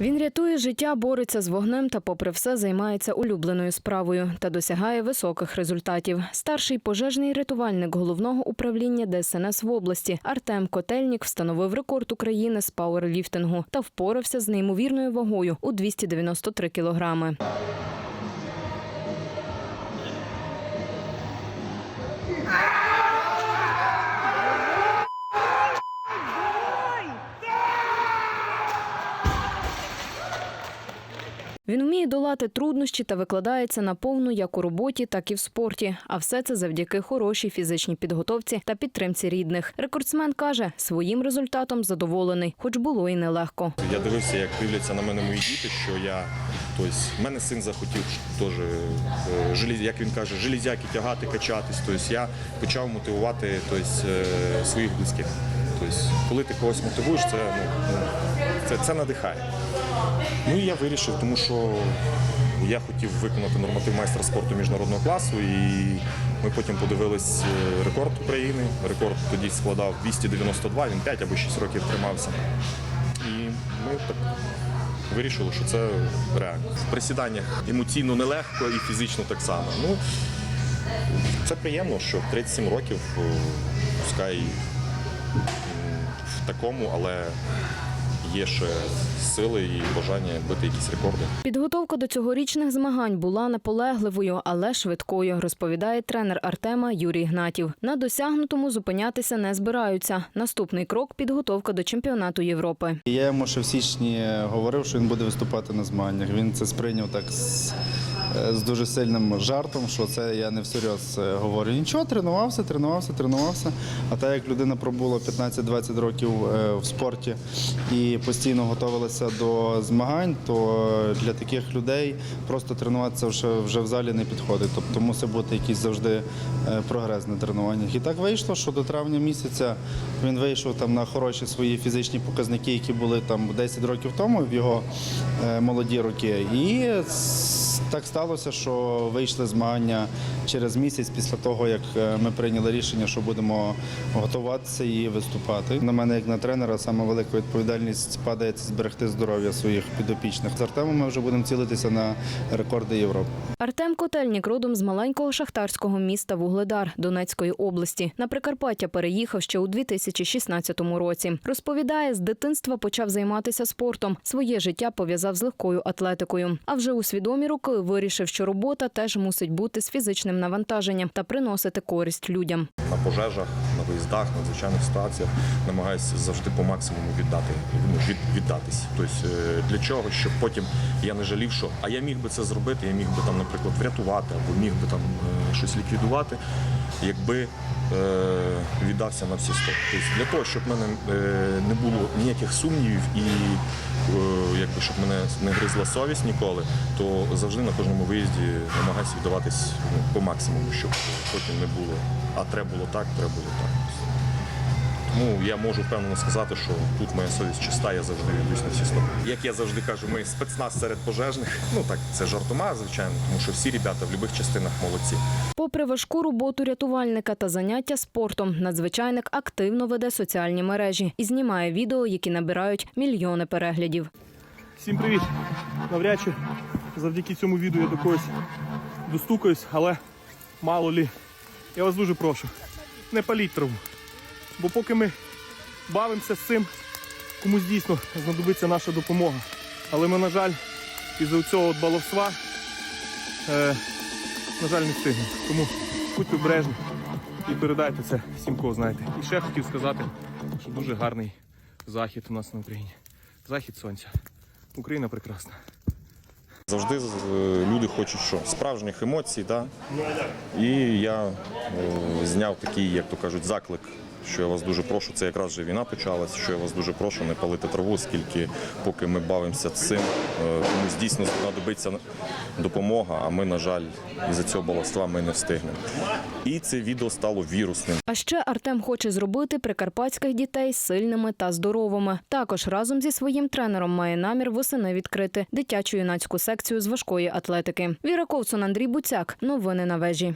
Він рятує життя, бореться з вогнем та, попри все, займається улюбленою справою та досягає високих результатів. Старший пожежний рятувальник головного управління ДСНС в області Артем Котельнік встановив рекорд України з пауерліфтингу та впорався з неймовірною вагою у 293 кілограми. Він вміє долати труднощі та викладається на повну як у роботі, так і в спорті. А все це завдяки хорошій фізичній підготовці та підтримці рідних. Рекордсмен каже, своїм результатом задоволений, хоч було і нелегко. Я дивився, як дивляться на мене мої діти, що я. Тобто, в мене син захотів теж, е, як він каже, железяки тягати, качатись. Тобто я почав мотивувати тобто, е, своїх близьких. Тобто, коли ти когось мотивуєш, це, ну, це, це надихає. Ну і я вирішив, тому що я хотів виконати норматив майстра спорту міжнародного класу, і ми потім подивились е, рекорд України. Рекорд тоді складав 292, він 5 або 6 років тримався. І ми так вирішили, що це реально. В присіданнях емоційно нелегко і фізично так само. Ну, це приємно, що в 37 років, е, пускай такому, але є ще сили і бажання бити якісь рекорди. Підготовка до цьогорічних змагань була наполегливою, але швидкою, розповідає тренер Артема Юрій Гнатів. На досягнутому зупинятися не збираються. Наступний крок підготовка до чемпіонату Європи. Я йому ще в січні говорив, що він буде виступати на змаганнях. Він це сприйняв так з, з дуже сильним жартом, що це я не всерйоз е, говорю. Нічого, тренувався, тренувався, тренувався. А так як людина пробула 15-20 років е, в спорті і постійно готувалася до змагань, то для таких людей просто тренуватися вже, вже в залі не підходить. Тобто мусить бути якийсь завжди е, прогрес на тренуваннях. І так вийшло, що до травня місяця він вийшов там на хороші свої фізичні показники, які були там 10 років тому в його е, молоді роки. І так сталося, що вийшли змагання через місяць після того, як е, ми прийняли рішення, що будемо готуватися і виступати. На мене, як на тренера, саме велика відповідальність падає це зберегти здоров'я своїх підопічних. З Артемом ми вже будемо цілитися на рекорди Європи. Артем Котельнік родом з маленького шахтарського міста Вугледар Донецької області. На Прикарпаття переїхав ще у 2016 році. Розповідає, з дитинства почав займатися спортом. Своє життя пов'язав з легкою атлетикою. А вже у свідомі роки вирішив, що робота теж мусить бути з фізичним навантаженням та приносити користь людям. на пожежах, на виїздах, на надзвичайних ситуаціях намагаюся завжди по максимуму віддати ну, від, віддатись. Тобто е, для чого, щоб потім я не жалів, що а я міг би це зробити, я міг би там, наприклад, врятувати або міг би там е, щось ліквідувати, якби е, віддався на всі сто. Тобто для того, щоб в мене е, не було ніяких сумнівів і якби щоб мене не гризла совість ніколи, то завжди на кожному виїзді намагаюся віддаватись ну, по максимуму, щоб потім не було. А треба було так, треба було так. Тому я можу впевнено сказати, що тут моя совість чиста, я завжди віддаюсь на всі сто. Як я завжди кажу, ми спецназ серед пожежних. Ну так, це жартома, звичайно, тому що всі ребята в будь-яких частинах молодці. Попри важку роботу рятувальника та заняття спортом, надзвичайник активно веде соціальні мережі і знімає відео, які набирають мільйони переглядів. Всім привіт! Навряд чи завдяки цьому відео я до когось достукаюсь, але мало лі. Я вас дуже прошу, не паліть траву. Бо поки ми бавимося з цим, комусь дійсно знадобиться наша допомога. Але ми, на жаль, із-за цього от баловства, е, на жаль, не встигнемо. Тому будьте обережні і передайте це всім, кого знаєте. І ще хотів сказати, що дуже гарний захід у нас на Україні. Захід сонця. Україна прекрасна. Завжди е, люди хочуть що? Справжніх емоцій, да? І я е, зняв такий, як то кажуть, заклик, що я вас дуже прошу, це якраз вже війна почалась, що я вас дуже прошу не палити траву, оскільки поки ми бавимося цим, е, комусь дійсно знадобиться допомога, а ми, на жаль, із-за цього баловства ми не встигнемо. І це відео стало вірусним. А ще Артем хоче зробити прикарпатських дітей сильними та здоровими. Також разом зі своїм тренером має намір восени відкрити дитячу юнацьку секцію з важкої атлетики. Віра Ковцун, Андрій Буцяк. Новини на вежі.